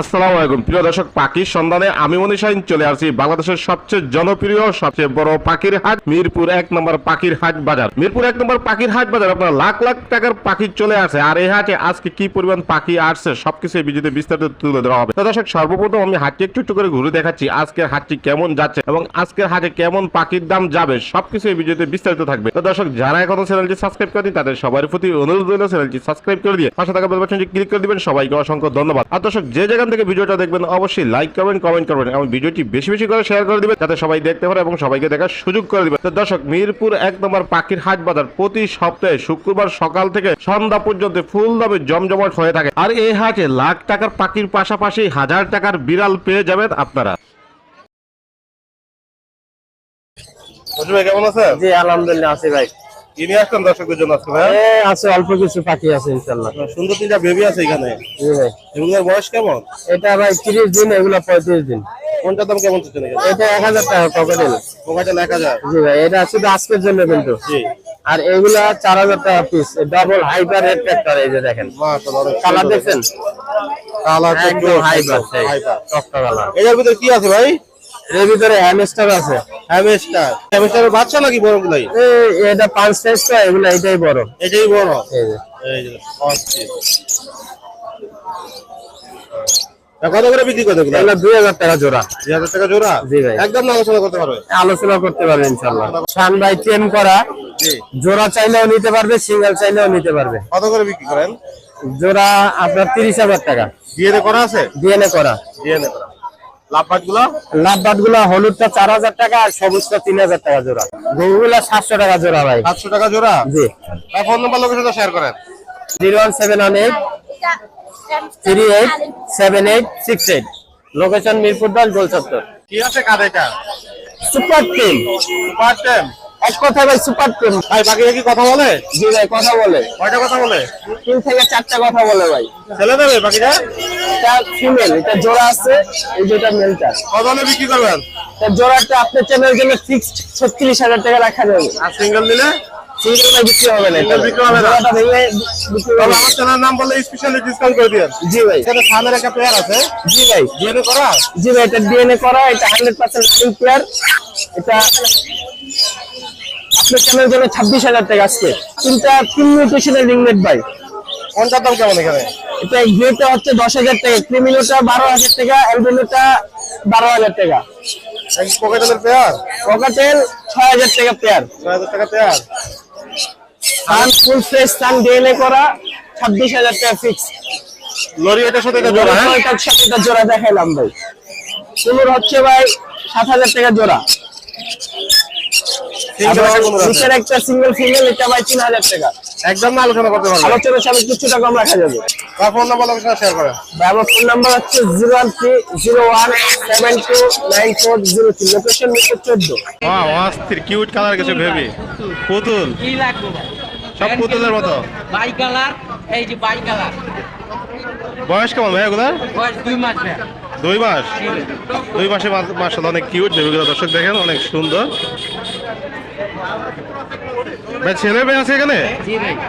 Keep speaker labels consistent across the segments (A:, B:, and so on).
A: আসসালামু আলাইকুম। প্রিয় দর্শক, পাখির সন্ধানে আমি মনীষাইন চলে আসছি বাংলাদেশের সবচেয়ে জনপ্রিয়, সবচেয়ে বড় পাখির হাট, মিরপুর এক নম্বর পাখির হাট বাজার। মিরপুর এক নম্বর পাখির হাট বাজার, আপনার লাখ লাখ টাকার পাখি চলে আসে। আর এই হাটে আজকে কি পরিমাণ পাখি আসছে, সবকিছু এই বিস্তারিত তুলে ধরা হবে। দর্শক, সর্বপ্রথম আমি হাটটি একটু একটু করে ঘুরে দেখাচ্ছি, আজকের হাটটি কেমন যাচ্ছে এবং আজকের হাটে কেমন পাখির দাম যাবে, সবকিছু এই বিস্তারিত থাকবে। তো দর্শক, যারা এখনও চ্যানেলটি সাবস্ক্রাইব করেনি তাদের সবার প্রতি অনুরোধ রইল চ্যানেলটি সাবস্ক্রাইব করে দিয়ে পাশে থাকা বেল ক্লিক করে দিবেন। সবাইকে অসংখ্য ধন্যবাদ। আর দর্শক, যে যেখান থেকে ভিডিওটা দেখবেন, অবশ্যই লাইক করবেন কমেন্ট করবেন এবং ভিডিওটি বেশি বেশি করে শেয়ার করে দিবেন যাতে সবাই দেখতে পারে এবং সবাইকে দেখার সুযোগ করে দিবেন। তো দর্শক, মিরপুর এক নম্বর পাখির হাট বাজার প্রতি সপ্তাহে শুক্রবার সকাল থেকে সন্ধ্যা পর্যন্ত ফুল দামে জমজমাট হয়ে থাকে। আর এই হাটে লাখ টাকার পাখির পাশাপাশি হাজার টাকার বিড়াল পেয়ে যাবেন আপনারা। কেমন আছে
B: জি, আলহামদুলিল্লাহ, আছি ভাই।
A: কি নিয়ে আসছেন দর্শকদের জন্য আজকে ভাই
B: আছে অল্প কিছু পাখি আছে ইনশাল্লাহ।
A: সুন্দর তিনটা বেবি আছে এখানে।
B: জি ভাই।
A: এগুলোর বয়স কেমন?
B: এটা ভাই তিরিশ দিন এগুলো পঁয়ত্রিশ দিন।
A: কোনটার দাম কেমন
B: এটা হাজার টাকা পকেটেল
A: মোবাইলটা এক হাজার।
B: জি ভাই এটা শুধু আজকের জন্য কিন্তু।
A: জি।
B: আর এগুলা চার হাজার টাকা piece double hyper red tractor এই যে দেখেন।
A: মাশাআল্লাহ
B: কালার। দেখছেন?
A: কালার
B: একদম হাইপার
A: হাইপার
B: টকটা কালার
A: এটার ভিতরে কি আছে ভাই?
B: এর ভিতরে হ্যামস্টার আছে
A: হ্যামস্টার হ্যামস্টারের বাচ্চা নাকি বড় গুলাই?
B: এটা পাঁচ সাইজটা এগুলো এটাই বড়।
A: এটাই বড়?
B: এই যে।
A: এই যে অস্থির। তা কত করে বিক্রি করে এগুলো?
B: এগুলো দুই হাজার টাকা জোড়া।
A: দুই হাজার টাকা জোড়া?
B: জি ভাই।
A: একদম আলোচনা করতে পারবে?
B: আলোচনা করতে পারবে ইনশাল্লাহ শান ভাই টেম করা জোড়া চাইলেও নিতে পারবে সিঙ্গেল চাইলেও নিতে পারবে।
A: কত করে বিক্রি করেন?
B: জোড়া আপনার তিরিশ হাজার টাকা।
A: ডিএনএ করা আছে?
B: ডিএনএ করা।
A: ডিএনএ করা।
B: লাভবাটগুলো লাভবাটগুলা হলুদটা চার হাজার টাকা আর সবুজটা তিন হাজার টাকা জোড়া। গরুগুলা সাতশো টাকা জোড়া ভাই।
A: সাতশো টাকা জোড়া?
B: জি।
A: ফোন নাম্বার লোকেশনটা শেয়ার করেন।
B: Zero one seven one eight three eight seven eight six eight. Location Mirpur দল গোলচত্বর।
A: কি আছে এটা?
B: সুপার টিম
A: সুপার টেম
B: এক কথা ভাই সুপার টিম
A: ভাই বাকি কি কথা বলে?
B: জি ভাই কথা বলে।
A: কয়টা কথা বলে?
B: তিন থেকে চারটা কথা বলে ভাই।
A: ছেলে দেবে বাকিটা?
B: এটা ফিমেল এটা জোড়া আছে এই যেটা মেলটা
A: কত হলে বিক্রি করবেন?
B: তার জোড়াটা আপনার চ্যানেলের জন্য ফিক্সড ছত্রিশ হাজার টাকা রাখা যাবে
A: আর সিঙ্গেল নিলে?
B: সিঙ্গেল ভাই বিক্রি হবে না
A: বিক্রি হবে না।
B: জোড়াটা ভেঙে বিক্রি হবে।
A: আমার নাম বললে স্পেশালি ডিসকাউন্ট করে দিবেন
B: জি ভাই।
A: এখানে সামনের একটা পেয়ার আছে।
B: জি ভাই।
A: ডিএনএ করা?
B: জি ভাই এটা ডিএনএ করা এটা হান্ড্রেড পার্সেন্ট পেয়ার এটা আপনার চ্যানেলের জন্য ছাব্বিশ হাজার টাকা আজকে। তিনটা তিন মিউটেশনের রিংনেট ভাই।
A: কোনটার দাম কেমন এখানে?
B: এটা গ্রেটা হচ্ছে দশ হাজার টাকা ক্রিমিনোটা বারো হাজার টাকা অ্যালবিনোটা বারো হাজার টাকা।
A: পকেটের পেয়ার
B: পকাটেল ছয় হাজার টাকা পেয়ার
A: ছয় হাজার টাকা পেয়ার
B: সান ফুল ফ্রেশ সান ডিএনএ করা ছাব্বিশ হাজার টাকা ফিক্স
A: লরি এটার সাথে এটা জোড়া হ্যাঁ?
B: সাথে জোড়া দেখাইলাম ভাই। কুমুর হচ্ছে ভাই সাত হাজার টাকা জোড়া
A: Single আছে কোনো আছে?
B: নিচের একটা সিঙ্গেল ফিমেল এটা ভাই তিন হাজার টাকা।
A: একদম আলোচনা করতে পারবে।
B: আলোচনার সামনে কিছুটা কম রাখা যাবে
A: ফোন নাম্বার লোকেশন শেয়ার করেন।
B: আমার ফোন নাম্বার হচ্ছে zero one three zero one seven two nine four zero three location metre চোদ্দ।
A: ওয়াও অস্থির কিউট কালার কিছু বেবি পুতুল।
C: কি লাগবে
A: সব পুতুলের মতো।
C: বাই কালার এই যে বাই কালার
A: বয়স কেমন ভাই
C: বয়স দুই মাস ভাই।
A: দুই মাস? দুই মাসে। মাসাল অনেক কিউট বেবিগুলো দর্শক দেখেন অনেক সুন্দর। ভাই ছেলে মেয়ে আছে এখানে?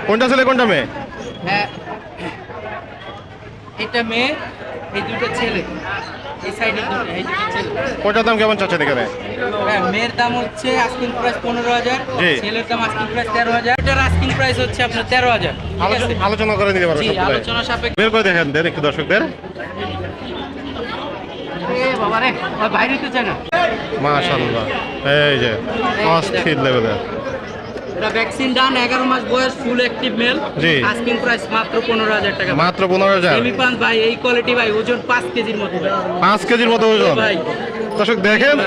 A: কোনটা ছেলে কোনটা মেয়ে?
C: হ্যাঁ। এটা মেয়ে এই দুটো ছেলে। এই সাইডে দুটো এই দুটো ছেলে।
A: কোনটার দাম কেমন চাচ্ছেন এখানে?
C: হ্যাঁ মেয়ের দাম হচ্ছে আস্কিং প্রাইস পনেরো হাজার ছেলের দাম আস্কিং প্রাইস তেরো হাজার। এটার আস্কিং প্রাইস হচ্ছে আপনার তেরো হাজার
A: আলোচনা- করে নিতে পারব
C: জি
A: সবগুলাই।
C: আলোচনা সাপেক্ষে।
A: বের করে দেখেন দেন একটু দর্শকদের। এই যে অস্থির লেভেলের
C: এটা ভ্যাকসিন ডান মাস বয়স full active male. Asking price মাত্র পনেরো হাজার টাকা।
A: মাত্র পনেরো হাজার?
C: সেমি পাঁচ ভাই এই কোয়ালিটি ভাই ওজন কেজির মতো
A: কেজির মতো ওজন?
C: ভাই।
A: দর্শক দেখেন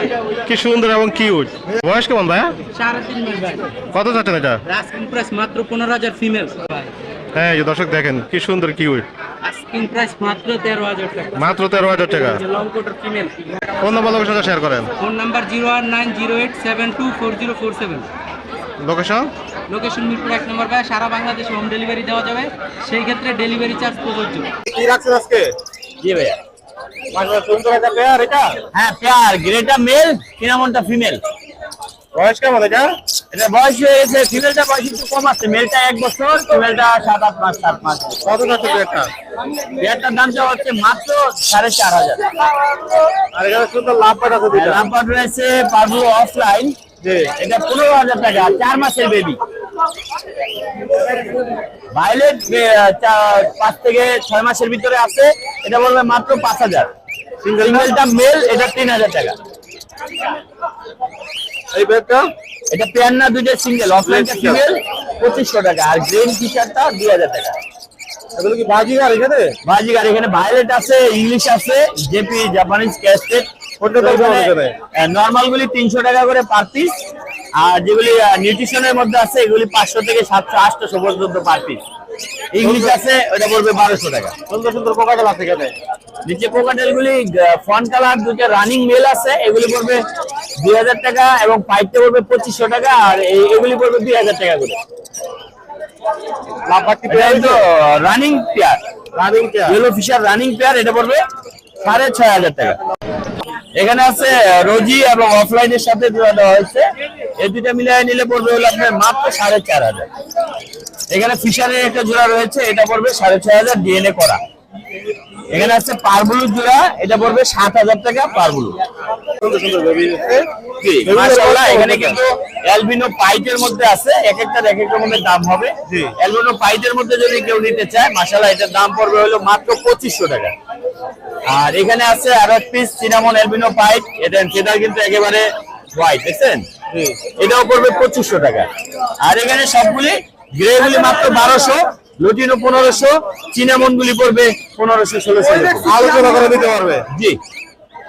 A: কি সুন্দর এবং কিউট বয়স কেমন
C: মাস ভাই।
A: কত এটা?
C: আস্কিং প্রাইস মাত্র পনেরো হাজার ফিমেল ভাই
A: হ্যাঁ দর্শক দেখেন কি সুন্দর কিউট
C: আস্কিং প্রাইস মাত্র তেরো হাজার টাকা।
A: মাত্র তেরো হাজার টাকা।
C: লং কোটের ফিমেল
A: ফোন নাম্বার লোকেশনটা শেয়ার করেন?
C: Phone number zero one nine zero eight seven two four zero four seven
A: location
C: location Mirpur এক নম্বর ভাই সারা বাংলাদেশে হোম ডেলিভারি দেওয়া যাবে। সেই ক্ষেত্রে ডেলিভারি চার্জ প্রযোজ্য।
A: কি রাখছেন আজকে?
B: জি ভাইয়া
A: সুন্দর একটা পেয়ার এটা?
B: হ্যাঁ পেয়ার গ্রেটা মেল কিনামনটা ফিমেল
A: বয়স কেমন এটা?
D: এটা বয়স হয়ে গেছে ফিমেলটা বয়স একটু কম আছে মেলটা এক বছর ফিমেলটা সাত আট মাস সাত মাস।
A: কত
D: দামটা হচ্ছে মাত্র সাড়ে চার হাজার।
A: আর সুন্দর আছে দুইটা?
D: রয়েছে পাবলো অফলাইন এটা পনেরো হাজার টাকা চার মাসের বেবি ভাইলেট পাঁচ থেকে ছয় মাসের ভিতরে আছে এটা বলবে মাত্র পাঁচ হাজার। সিঙ্গেলটা মেল এটা তিন হাজার টাকা।
A: এই পেয়ারটা
D: এটা পেয়ার না দুইটা সিঙ্গেল অফলাইনটা ফিমেল পঁচিশশো টাকা। আর গ্রেন টি শার্টটা দুই হাজার টাকা।
A: এগুলো কি বাজি এখানে?
D: বাজিগার এখানে ভায়োলেট আছে ইংলিশ আছে জেপি জাপানিজ ক্যাস্টেড
A: কোনটা দাম কেমন এখানে?
D: নর্মাল গুলি তিনশো টাকা করে পার পিস আর যেগুলি নিউট্রিশনের মধ্যে আছে এগুলি পাঁচশো থেকে সাতশো আটশো পর্যন্ত পার পিস ইংলিশ আছে ওটা পড়বে বারোশো টাকা।
A: সুন্দর সুন্দর পোকাটাল আছে এখানে।
D: নিচে পোকাটেল গুলি ফন কালার দুটো রানিং মেল আছে এগুলি পড়বে দুই হাজার টাকা এবং পাইপটা পড়বে পঁচিশশো টাকা আর এগুলি পড়বে দুই হাজার টাকা করে। Running pair
A: running pair
D: yellow fisher running pair এটা পড়বে সাড়ে ছয় হাজার টাকা। এখানে আছে রোজি এবং অফলাইনের সাথে জোড়া দেওয়া হয়েছে। এই দুইটা মিলিয়ে নিলে পড়বে হলো আপনার মাত্র সাড়ে চার হাজার। এখানে ফিশারের একটা জোড়া রয়েছে এটা পড়বে সাড়ে ছয় হাজার ডিএনএ করা। এখানে আছে পারবুলুর জোড়া এটা পড়বে সাত হাজার টাকা পারবুলু এখানে কিন্তু অ্যালবিনো পাইটের মধ্যে আছে এক একটার এক একটা মধ্যে দাম হবে।
A: জি।
D: পাইটের মধ্যে যদি কেউ নিতে চায় এটার দাম পড়বে হলো মাত্র পঁচিশশো টাকা। আর এখানে আছে আরও এক পিস সিনামন অ্যালবিনো পাইট এটা সেটা কিন্তু একেবারে হোয়াইট দেখছেন? এটাও পড়বে পঁচিশশো টাকা। আর এখানে সবগুলি গ্রে গুলি মাত্র বারোশো লুটিনো পনেরোশো চিনামন গুলি পড়বে পনেরোশো ষোলোশো
A: আলোচনা করে দিতে পারবে।
D: জি।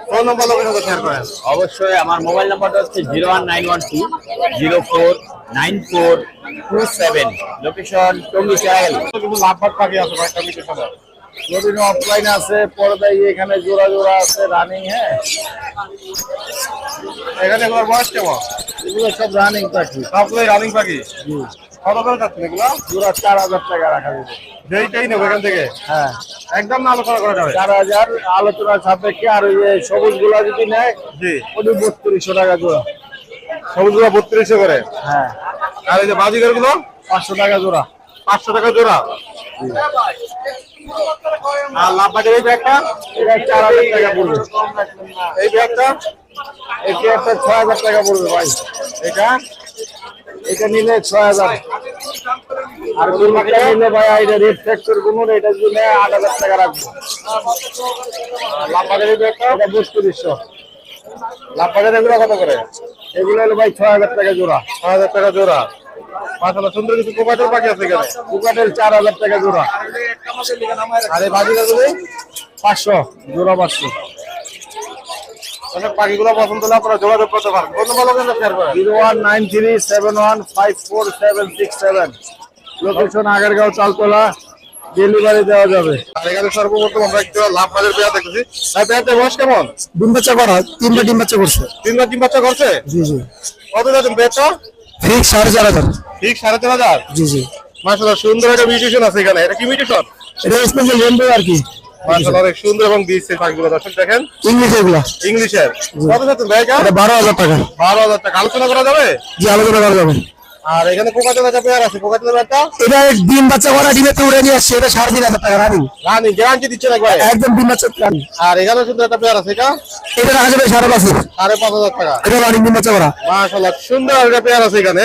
A: ফোন নম্বর শেয়ার করেন?
D: অবশ্যই আমার মোবাইল নাম্বারটা হচ্ছে zero one nine one two zero four nine four two seven. Location Tongi চাইল
A: কিন্তু লাভ বাট পাখি আছে
D: রবিন অফলাইন আছে পর্দায় এখানে জোড়া জোড়া আছে রানিং হ্যাঁ।
A: এখানে এগুলোর বয়স কেমন?
D: এগুলো সব রানিং পাখি।
A: সবগুলোই রানিং পাখি? কত করে যাচ্ছেন এগুলো?
D: জোড়া চার হাজার টাকা রাখা যাবে।
A: যেইটাই নেব এখান থেকে?
D: হ্যাঁ।
A: একদম না আলোচনা করা যাবে?
D: চার হাজার আলোচনার সাপেক্ষে আর ওই সবুজগুলা যদি নেয়
A: জি।
D: ওটি বত্রিশশো টাকা জোড়া।
A: সবুজগুলো বত্রিশশো করে?
D: হ্যাঁ।
A: আর এই যে বাজিগারগুলো
D: পাঁচশো টাকা জোড়া।
A: পাঁচশো টাকা জোড়া? আর লাভ বাজার এই ব্যাগটা?
D: এটা চার হাজার টাকা পড়বে।
A: এই ব্যাগটা?
D: এটি একটা ছয় হাজার টাকা পড়বে ভাই।
A: এটা?
D: এটা নিলে ছয় হাজার। আর কুরবানিটা নিলে ভাই এটা রেড ফ্যাক্টর গুমুর এটা নিলে আট হাজার টাকা রাখব।
A: লাম্বাগারি
D: এটা
A: এগুলো কত করে?
D: এগুলো ভাই ছয় হাজার টাকা জোড়া।
A: ছয় হাজার টাকা জোড়া। সুন্দর কিছু পাখি আছে
D: টাকা জোড়া। জোড়া
A: 500 আচ্ছা, যোগাযোগ করতে
D: zero one nine three seven one five four seven six seven. Location দেওয়া যাবে।
A: আর এখানে লাভ বয়স কেমন?
E: বাচ্চা করছে। ডিম করছে? জি
A: কত
E: সাড়ে চার হাজার।
A: সাড়ে চার হাজার?
E: জি
A: সুন্দর একটা মিউটিশন আছে এখানে। এটা কি মিউটিশন
E: আর কি।
A: মাসাল্লাহ অনেক সুন্দর এবং দিচ্ছে পাখিগুলো দর্শক দেখেন
E: ইংলিশ এগুলা
A: ইংলিশের। কত যাচ্ছেন ভাই এটা?
E: এটা বারো হাজার টাকা।
A: বারো হাজার টাকা। আলোচনা করা যাবে?
E: জি আলোচনা করা যাবে।
A: আর এখানে পেয়ার আছে। একটা
E: এটা ডিম বাচ্চা করা ডিমেতে উড়ে নিয়ে আসছে। এটা সাড়ে তিন হাজার টাকা রানি
A: রানি গ্যারান্টি দিচ্ছেন একবার?
E: একদম ডিম বাচ্চা রানি
A: আর এখানে সুন্দর একটা পেয়ার আছে এটা?
E: এটা রাখা যাবে সাড়ে পাঁচ
A: সাড়ে পাঁচ হাজার টাকা।
E: এটা রানি ডিম বাচ্চা করা।
A: সুন্দর একটা পেয়ার আছে এখানে।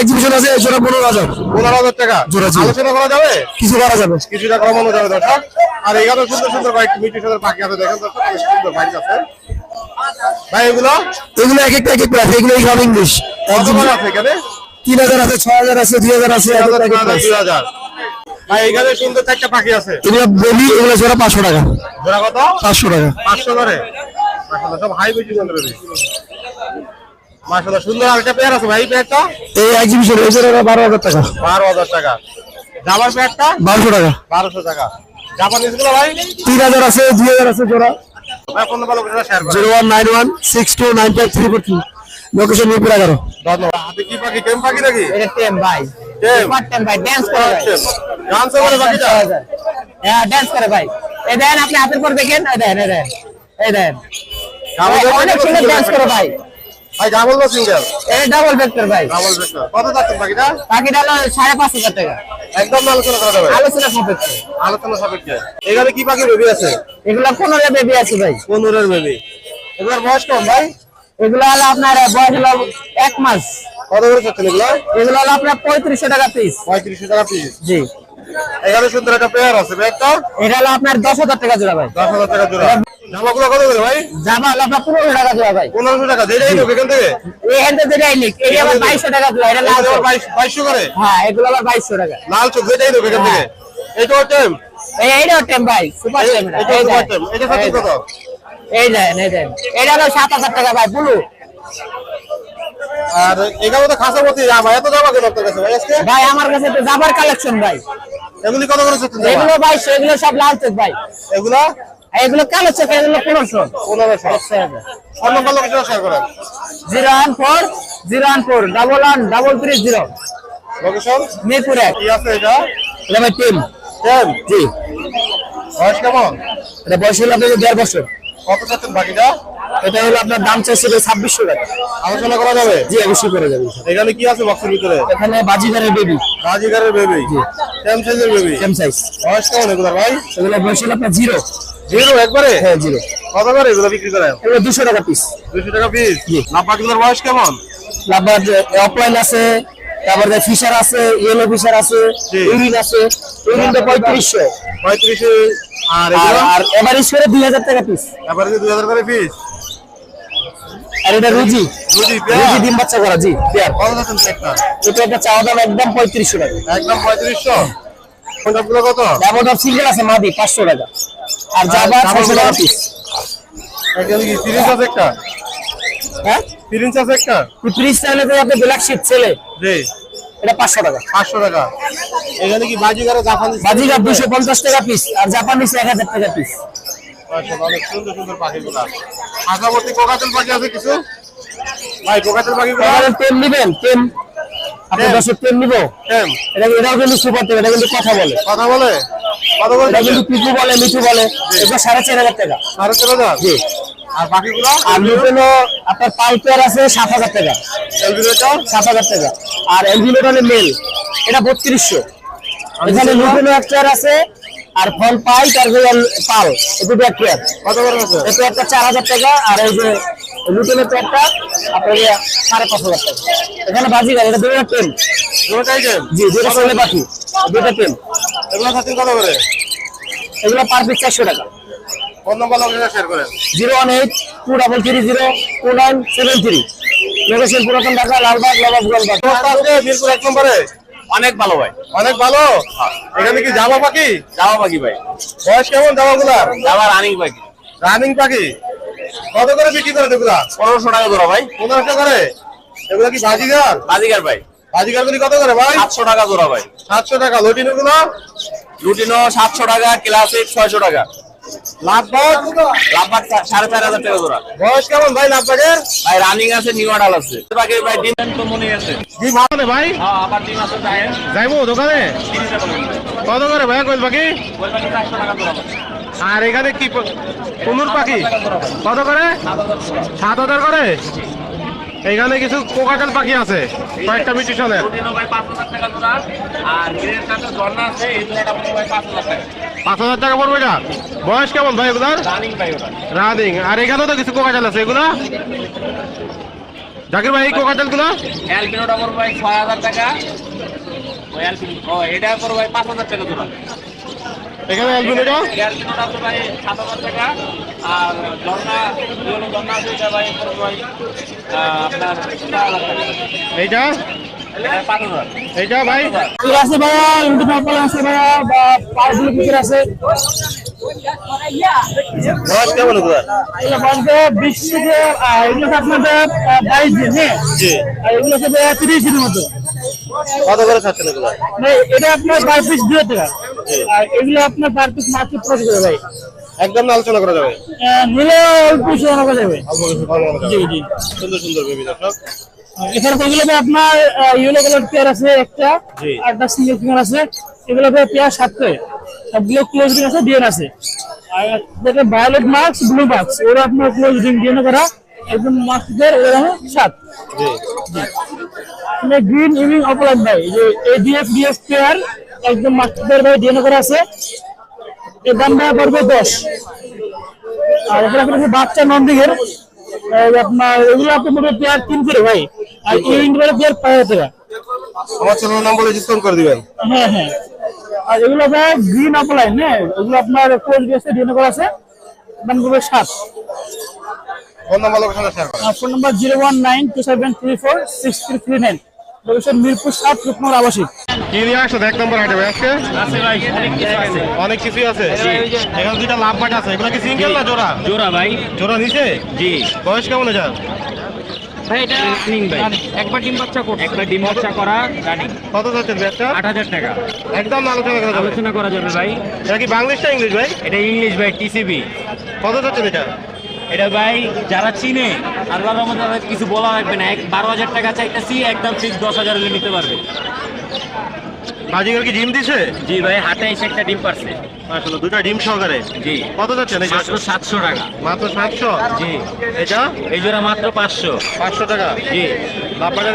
E: এক্সিবিশন আছে সেটা পনেরো হাজার।
A: পনেরো হাজার টাকা।
E: জোড়া জি।
A: আলোচনা করা যাবে?
E: কিছু করা যাবে।
A: কিছুটা কমানো যাবে দর্শক। আর এখানে সুন্দর সুন্দর কয়েকটি মিটি সুন্দর পাখি আছে দেখেন সুন্দর পাখি আছে। ভাই এগুলো?
E: এগুলো এক একটা এক এক প্রাইস এগুলো সব ইংলিশ
A: করে আছে এখানে?
E: তিন হাজার আছে ছয় হাজার আছে দুই হাজার আছে।
A: দুই হাজার ভাই এখানে সুন্দর চারটা পাখি আছে।
E: এগুলো বলি এগুলো জোড়া পাঁচশো টাকা।
A: জোড়া কত?
E: পাঁচশো টাকা।
A: পাঁচশো করে? মাসাল্লাহ সব হাই বেশি সুন্দর মাসাল্লাহ সুন্দর আরেকটা পেয়ার আছে ভাই পেয়ারটা
E: এই এক্সিবিশন বারো হাজার টাকা।
A: বারো হাজার টাকা। জামার পেয়ারটা
E: বারোশো টাকা।
A: বারোশো টাকা। জাপানিজগুলো ভাই?
E: তিন হাজার আছে দুই হাজার আছে জোড়া। Zero one nine one six two nine five three four three location Mirpur এগারো
A: ধন্যবাদ। হাতে কি পাখি? টেম পাখি নাকি?
D: এটা টেম ভাই।
A: টেম।
D: ভাই ড্যান্স করে
A: ডান্স করে
D: হ্যাঁ ড্যান্স করে ভাই। এই দেখেন আপনি হাতের পর দেখেন। এই দেখেন এই দেখেন এই দেখেন অনেক সুন্দর ড্যান্স করে ভাই।
A: ভাই ডাবল না সিঙ্গেল
B: এটা ডাবল ভেক্টর ভাই।
A: ডাবল ভেক্টর কত থাকছেন পাখিটা
B: পাখিটা হলো টাকা।
A: একদম আলোচনা করা যাবে?
B: আলোচনা সাপেক্ষে।
A: আলোচনা সাপেক্ষে। এখানে কি পাখি বেবি আছে?
B: এগুলো পনেরো বেবি আছে ভাই।
A: পনেরোর বেবি এগুলোর বয়স কম ভাই?
B: এগুলো হলো আপনার বয়স হলো এক মাস।
A: কত করে চাচ্ছেন এগুলো?
B: এগুলো হলো আপনার পঁয়ত্রিশশো টাকা পিস
A: পঁয়ত্রিশশো টাকা পিস
B: জি।
A: এখানে সুন্দর একটা পেয়ার আছে ব্যাগটা
B: এটা হলো আপনার দশ হাজার টাকা জোড়া ভাই।
A: দশ হাজার টাকা জোড়া। জামাগুলো কত করে ভাই?
B: জামা আপনার পনেরো টাকা জোড়া ভাই।
A: পনেরোশো টাকা যেটাই হোক এখান থেকে?
B: এখান থেকে যেটাই নিক। এই আবার বাইশশো টাকা জোড়া এটা লাল
A: এগুলো বাইশশো করে?
B: হ্যাঁ এগুলো আবার বাইশশো টাকা।
A: লাল চোখ যেটাই হোক এখান থেকে। এইটা হচ্ছে
B: এই টেম ভাই সুপার টেম এটা।
A: এটা সুপার টেম। এটা কত?
B: এই দেন। এই দেন। এটা হলো সাত হাজার টাকা ভাই ব্লু
A: আর এখানে তো খাসা মতো জামা এত জামা কেন আপনার কাছে ভাই আজকে?
B: ভাই আমার কাছে তো জাবার কালেকশন ভাই।
A: এগুলি কত করে
B: এগুলো বাইশশো এগুলো সব লাল চোখ ভাই।
A: এগুলা?
B: এগুলো কালো চোখ এগুলো পনেরোশো।
A: পনেরোশো। ফোন নম্বর লোকেশন শেয়ার করেন
B: zero one four zero one four double one double three zero.
A: Location
B: Mirpur এক।
A: কি আছে এটা?
B: এটা ভাই টিম
A: টেন
B: জি।
A: বয়স কেমন?
B: এটা বয়স হলো আপনার দেড় বছর।
A: কত চাচ্ছেন বাকিটা?
B: এটা হলো আপনার দাম চাইছে ছাব্বিশশো টাকা।
A: আলোচনা করা যাবে?
B: জি অবশ্যই করে যাবে।
A: এখানে কি আছে বক্সের ভিতরে?
B: এখানে বাজিগারের বেবি
A: বাজিগারের বেবি টেন সাইজের বেবি
B: সেম সাইজ
A: বয়স কেমন এগুলো ভাই?
B: এগুলো বয়স হলো আপনার জিরো
A: জিরো একবারে?
B: হ্যাঁ জিরো
A: কত করে এগুলো বিক্রি করেন?
B: এগুলো দুশো টাকা পিস
A: দুশো টাকা পিস
B: জি।
A: লাভবাগুলোর বয়স কেমন?
B: তারপর অফলাইন আছে তারপরে ফিশার আছে ইয়েলো ফিশার আছে
A: জি।
B: ইউরিন আছে ইউরিনটা পঁয়ত্রিশশো।
A: পঁয়ত্রিশে আর
B: আর এভারেজ করে দুই হাজার টাকা পিস
A: এবারে দুই হাজার করে পিস
B: আর এটা রুজি।
A: রুজি
B: ডিম বাচ্চা করা জি পেয়ার এটা একটা চাওয়া দাম একদম পঁয়ত্রিশশো টাকা।
A: একদম পঁয়ত্রিশশো? কত?
B: ডাবল সিঙ্গেল আছে মাদি পাঁচশো টাকা। আর জাবা ছয়শো টাকা পিস
A: সিরিঞ্জ আছে একটা?
B: হ্যাঁ?
A: সিরিঞ্জ আছে একটা?
B: তো আপনি ব্ল্যাক শিট ছেলে।
A: জি।
B: এটা পাঁচশো টাকা।
A: পাঁচশো টাকা। এখানে কি বাজিগারে জাপানি
B: বাজিগার দুশো পঞ্চাশ টাকা পিস আর জাপানিস এক হাজার টাকা পিস
A: মাশাআল্লাহ, অনেক সুন্দর সুন্দর পাখিগুলা পাশাপাশি কোকাটেল পাখি আছে কিছু? ভাই পাখিগুলো
B: টেম নিবেন টেম আপনি
A: টেম?
B: দশের টেম এটা এটাও কিন্তু সুপার টেম এটা কিন্তু কথা বলে।
A: কথা বলে? কত করে
B: এটা কিন্তু বলে মিঠু বলে। এটা সাড়ে চার হাজার টাকা।
A: সাড়ে চার হাজার?
B: জি।
A: আর বাকিগুলো?
B: আর লুটেনো আপনার পাইপের আছে সাত হাজার টাকা।
A: এলবিনোটা
B: সাত হাজার টাকা। আর এলভিনোটা মেল এটা বত্রিশশো। এখানে লুটেনো এক আছে আর ফল পাইপ আর যে পাল এই দুটো এক
A: কত করে আছে?
B: এটা একটা চার হাজার টাকা আর এই যে লুটেনের চেয়ারটা আপনার ইয়ে সাড়ে পাঁচ হাজার টাকা। এখানে বাজিগার এটা দুটো
A: দুটোটাই কেম
B: জি দুটো ছেলে পাখি দুটো টেন
A: এগুলো খাচ্ছেন কত করে?
B: এগুলো পার পিস চারশো টাকা।
A: ফোন নম্বর লোকেশন শেয়ার করেন
B: zero one eight two double three zero two nine seven three. Location পুরাতন ঢাকা লালবাগ লালবাগ
A: আছে মিরপুর এক নম্বরে।
D: অনেক ভালো ভাই।
A: অনেক ভালো? এখানে কি জামা পাখি?
D: যাওয়া পাখি ভাই।
A: বয়স কেমন জামাগুলার?
D: যাওয়া রানিং পাখি।
A: রানিং পাখি? কত করে বিক্রি করে এগুলা?
D: পনেরোশো টাকা জোড়া ভাই।
A: পনেরোশো করে? এগুলা কি বাজিগার?
D: বাজিকার ভাই।
A: বাজিগার গুলি কত করে ভাই?
D: সাতশো টাকা জোড়া ভাই।
A: সাতশো টাকা। লটিনো গুলো?
D: লুটিনো সাতশো টাকা ক্লাসিক ছয়শো টাকা।
A: লাভ
D: লাভবাগ সাড়ে চার হাজার টাকা জোড়া।
A: বয়স কেমন ভাই লাভ
D: ভাই রানিং আছে নিউ আডাল আছে। বাকি ভাই ডিম তো মনে আছে।
A: কি ভালো ভাই।
D: হ্যাঁ আবার ডিম আছে
A: যাইবো দোকানে? কত করে ভাই কইল আর এখানে কি কুনুর পাখি? কত করে? সাত হাজার করে? এখানে কিছু কোকাটেল পাখি আছে, কয়েকটা মিউটিশনের।
D: লুটিনো পাঁচ হাজার টাকা পড়বে
A: এটা? বয়স কেমন ভাই এগুলার?
D: রানিং।
A: আর এখানে তো কিছু কোকাটেল আছে, এগুলা? জাকির ভাই, এই
D: কোকাটেলগুলো ছয় হাজার টাকা। এটা পড়বে পাঁচ হাজার টাকা
A: এখানে অ্যালবিনোটা
D: অ্যালপিনোটা আছে ভাই সাত হাজার টাকা আর ঝর্ণা ঝর্ণা আছে এটা? ভাই ভাই আপনার
A: এইটা?
D: হাজার
A: এইটা ভাই?
B: আছে ভাইয়া ইউটিউব আপলোড আছে ভাইয়া বা পাওয়ারফুল ফিচার আছে
A: বয়স কেমন
B: বিশ থেকে এগুলো আপনাদের বাইশ দিন হ্যাঁ
A: জি
B: আর এগুলো হচ্ছে তিরিশ দিনের মতো
A: কত করে খাচ্ছেন এগুলা?
B: এটা আপনার পার পিস দুই টাকা। আর এগুলো আপনার পার মাত্র পঁচিশ করে ভাই।
A: একদম না আলোচনা করা যাবে।
B: নিলে অল্প সময় করা যাবে। জি জি।
A: সুন্দর সুন্দর বেবি দর্শক।
B: এখানে তো আপনার ইয়েলো কালার পেয়ার আছে একটা
A: জি।
B: আর একটা সিঙ্গেল ফিঙ্গার আছে। এগুলো পেয়ার সাতটা সবগুলো ক্লোজ রিং আছে ডিএন আছে। আর যেটা ভায়োলেট মার্কস ব্লু মার্কস ওরা আপনার ক্লোজ রিং ডিএন করা।
F: একদম মাস্টারদের সাত। গ্রিন ইভিং অপলাইন ভাই যে এডিএফ ডিএফ পেয়ার একদম মাস্টারদের ভাই ডিএনএ করা আছে। এর দাম ভাই পড়বে দশ। আর এখানে আপনার বাচ্চা নন্দিঘের। আপনার এগুলো আপনি পড়বে পেয়ার তিন করে ভাই। আর ইভিং করে পেয়ার পাঁচ হাজার টাকা
A: আমার চ্যানেল নাম বলে ডিসকাউন্ট করে দিবেন।
F: হ্যাঁ হ্যাঁ। আর এগুলো আপনার গ্রিন অপলাইন হ্যাঁ? এগুলো আপনার কোচ বেসে ডিএনএ করা আছে। দাম পড়বে সাত।
A: ফোন নাম্বার লোকেশনটা শেয়ার করেন।
F: Phone number zero one nine two seven three four six three three nine. Mirpur সাত রূপনগর আবাসিক।
A: কি নিয়ে আসছো এক নম্বর আইটেম আজকে
G: আছে ভাই অনেক কিছু আছে
A: অনেক কিছুই আছে। এখানে দুইটা লাভ বাট আছে। এগুলো কি সিঙ্গেল না জোড়া?
G: জোড়া ভাই।
A: জোড়া নিচে?
G: জি।
A: বয়স কেমন এটা?
G: ভাই এটা রানিং ভাই। একবার ডিম বাচ্চা করছে। একবার ডিম বাচ্চা করা রানিং।
A: কত যাচ্ছে ব্যাগটা
G: টাকা।
A: একদম আলোচনা করা যাবে।
G: আলোচনা করা যাবে ভাই।
A: এটা কি বাংলাদেশ না ইংলিশ ভাই?
G: এটা ইংলিশ ভাই টিসিবি।
A: কত যাচ্ছে এটা?
G: এটা ভাই যারা চিনে আল্লাহ রহমত কিছু বলা লাগবে না। এক বারো হাজার টাকা চাইতেছি একদম ফিক্স দশ হাজার নিতে পারবে।
A: বাজিগর কি ডিম দিছে?
G: জি ভাই হাতে এসে একটা ডিম পারছে।
A: আসলে দুটা ডিম সহকারে?
G: জি।
A: কত যাচ্ছে না
G: মাত্র সাতশো টাকা।
A: মাত্র সাতশো?
G: জি।
A: এটা?
G: এই জোড়া মাত্র পাঁচশো।
A: পাঁচশো টাকা?
G: জি।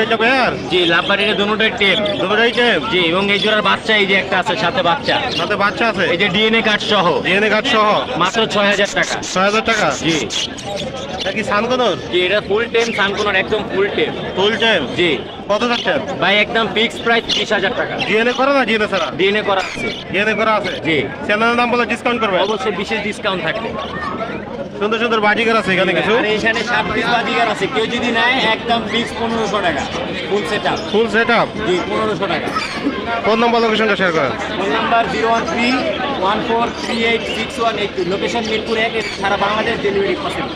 A: এটা পেয়ার
G: জি লাভবাড়ির দুটোটাই টেপ
A: দুটোটাই টেম?
G: জি এবং এই জোড়ার বাচ্চা এই যে একটা আছে সাথে বাচ্চা।
A: সাথে বাচ্চা আছে?
G: এই যে ডিএনএ কার্ড সহ।
A: ডিএনএ কার্ড সহ?
G: মাত্র ছয় হাজার টাকা।
A: ছয় হাজার টাকা?
G: জি।
A: এটা কি সানকোনর?
G: জি এটা ফুল টেম সানকোনার একদম ফুল টেম।
A: ফুল টাইম
G: জি।
A: কত যাচ্ছেন?
G: ভাই একদম ফিক্স প্রাইস ত্রিশ হাজার টাকা।
A: ডিএনএ করা না ডিএনএ ছাড়া?
G: ডিএনএ করা আছে।
A: ডিএনএ করা আছে?
G: জি।
A: চ্যানেলের দাম বলে ডিসকাউন্ট করবে?
G: অবশ্যই বিশেষ ডিসকাউন্ট থাকবে।
A: সুন্দর সুন্দর বাজিগার আছে এখানে কিছু?
G: আর এখানে সাত পিস বাজিগার আছে। কেউ যদি নেয় একদম পিস পনেরোশো টাকা। Full set up
A: full set up
G: জি পনেরোশো টাকা।
A: ফোন নম্বর লোকেশনটা শেয়ার করেন।
G: Phone number zero one three one four three eight six one eight location Mirpur এক সারা বাংলাদেশ ডেলিভারি পসিবল